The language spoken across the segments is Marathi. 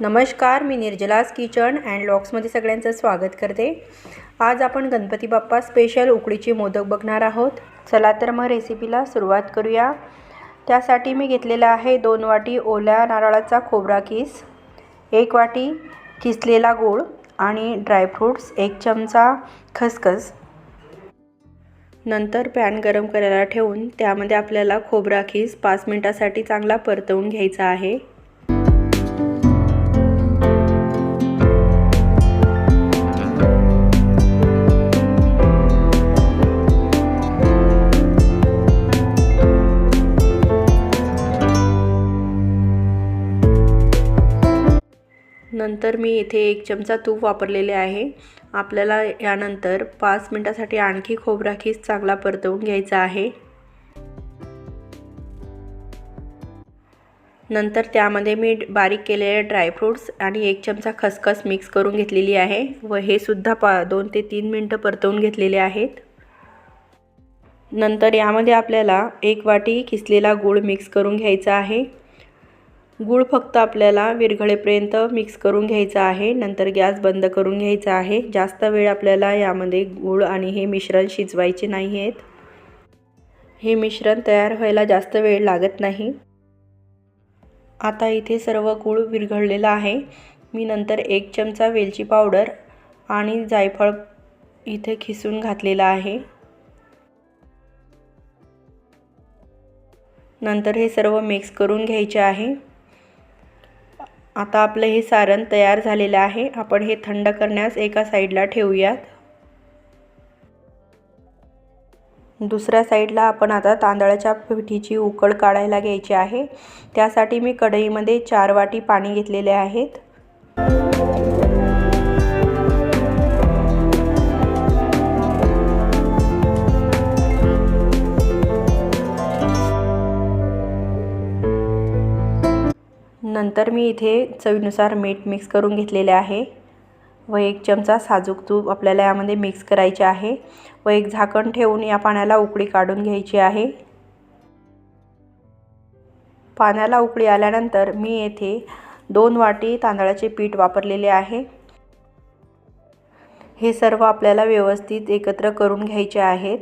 नमस्कार मी निर्जलास किचन अँड लॉक्समध्ये सगळ्यांचं स्वागत करते. आज आपण गणपती बाप्पा स्पेशल उकडीचे मोदक बघणार आहोत. चला तर मग रेसिपीला सुरुवात करूया. त्यासाठी मी घेतलेला आहे दोन वाटी ओल्या नारळाचा खोबरा किस एक वाटी किसलेला गूळ आणि ड्रायफ्रूट्स एक चमचा खसखस. नंतर पॅन गरम करायला ठेवून त्यामध्ये आपल्याला खोबरा खीस पाच मिनटासाठी चांगला परतवून घ्यायचा आहे. नंतर मी इथे एक चमचा तूप वापरलेले आहे. आपल्याला यानंतर पाच मिनटासाठी आणखी खोबरा खीस चांगला परतवून घ्यायचा आहे. नंतर त्यामध्ये मी बारीक केलेले ड्रायफ्रूट्स आणि एक चमचा खसखस मिक्स करून घेतलेली आहे व हे सुद्धा पा दोन ते तीन मिनटं परतवून घेतलेले आहेत. नंतर यामध्ये आपल्याला एक वाटी किसलेला गूळ मिक्स करून घ्यायचा आहे. गूळ फक्त आपल्याला विरघळेपर्यंत मिक्स करून घ्यायचा आहे. नंतर गॅस बंद करून घ्यायचा आहे. जास्त वेळ आपल्याला यामध्ये गूळ आणि हे मिश्रण शिजवायचे नाही आहेत हे मिश्रण तयार व्हायला जास्त वेळ लागत नाही. आता इथे सर्व गूळ विरघळलेला आहे. मी नंतर एक चमचा वेलची पावडर आणि जायफळ इथे खिसून घातलेला आहे. नंतर हे सर्व मिक्स करून घ्यायचे आहे. आता आपलं हे सारण तयार झालेलं आहे. आपण हे थंड करण्यास एका साईडला ठेवूयात. दुसऱ्या साईडला आपण आता तांदळाच्या पिठीची उकड काढायला घ्यायची आहे. त्यासाठी मी कढईमध्ये चार वाटी पाणी घेतलेले आहेत. नंतर मी इथे चवीनुसार मीठ मिक्स करून घेतलेले आहे. व एक चमचा साजूक तूप आपल्याला यामध्ये मिक्स करायचे आहे. व एक झाकण ठेवून या पाण्याला उकळी काढून घ्यायची आहे. पाण्याला उकळी आल्यानंतर मी येथे दोन वाटी तांदळाचे पीठ वापरलेले आहे. हे सर्व आपल्याला व्यवस्थित एकत्र करून घ्यायचे आहेत.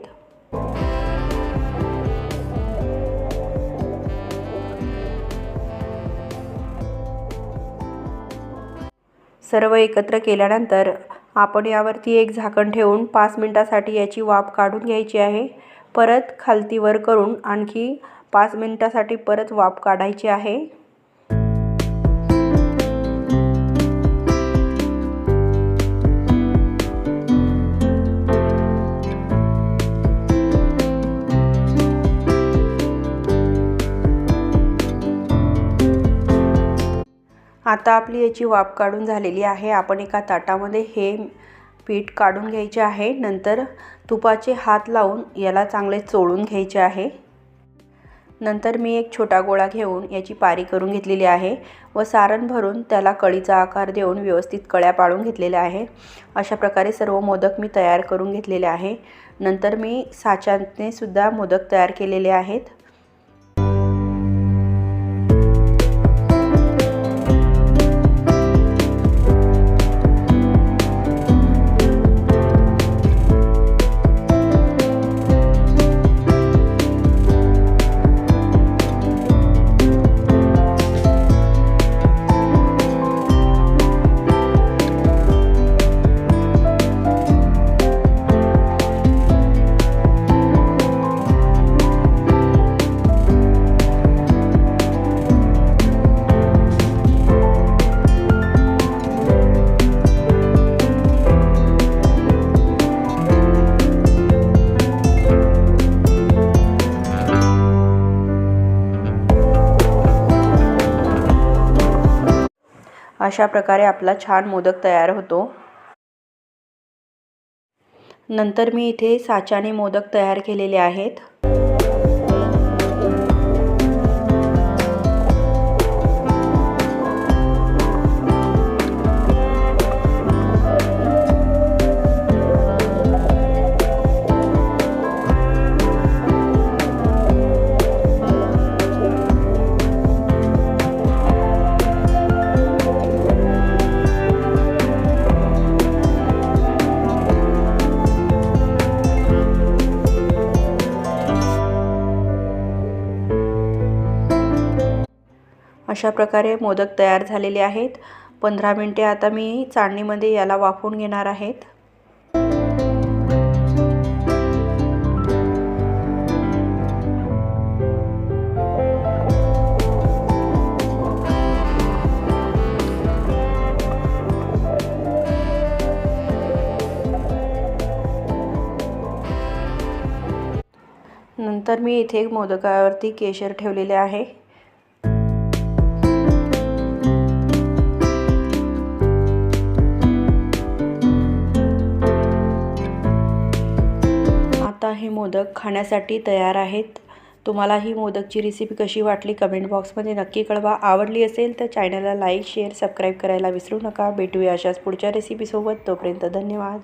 सर्व एकत्र केल्यानंतर आपण यावरती एक झाकण ठेवून पाच मिनटासाठी याची वाफ काढून घ्यायची आहे. परत खालती वर करून आणखी पाच मिनटासाठी परत वाफ काढायची आहे. आता आपली याची वाफ काढून झालेली आहे. आपण एका ताटामध्ये हे पीठ काढून घ्यायचे आहे. नंतर तुपाचे हात लावून याला चांगले चोळून घ्यायचे आहे. नंतर मी एक छोटा गोळा घेऊन याची पारी करून घेतलेली आहे व सारण भरून त्याला कळीचा आकार देऊन व्यवस्थित कळ्या पाळून घेतलेल्या आहे. अशा प्रकारे सर्व मोदक मी तयार करून घेतलेले आहे. नंतर मी साच्याने सुद्धा मोदक तयार केलेले आहेत. अशा प्रकारे आपला छान मोदक तयार होतो. नंतर मी इथे साच्याने मोदक तयार केलेले आहेत. अशा प्रकारे मोदक तयार झालेले आहेत. पंधरा मिनटे आता मी चाळणीमध्ये याला वाफवून घेणार आहेत. नंतर मी इथे मोदकावरती केशर ठेवलेले आहे. मोदक खाण्यासाठी तयार आहेत. तुम्हाला ही मोदकची रेसिपी कशी वाटली कमेंट बॉक्समध्ये नक्की कळवा. आवडली असेल तर चॅनलला लाईक शेअर सबस्क्राईब करायला विसरू नका. भेटूया अशाच पुढच्या रेसिपीसोबत तोपर्यंत धन्यवाद.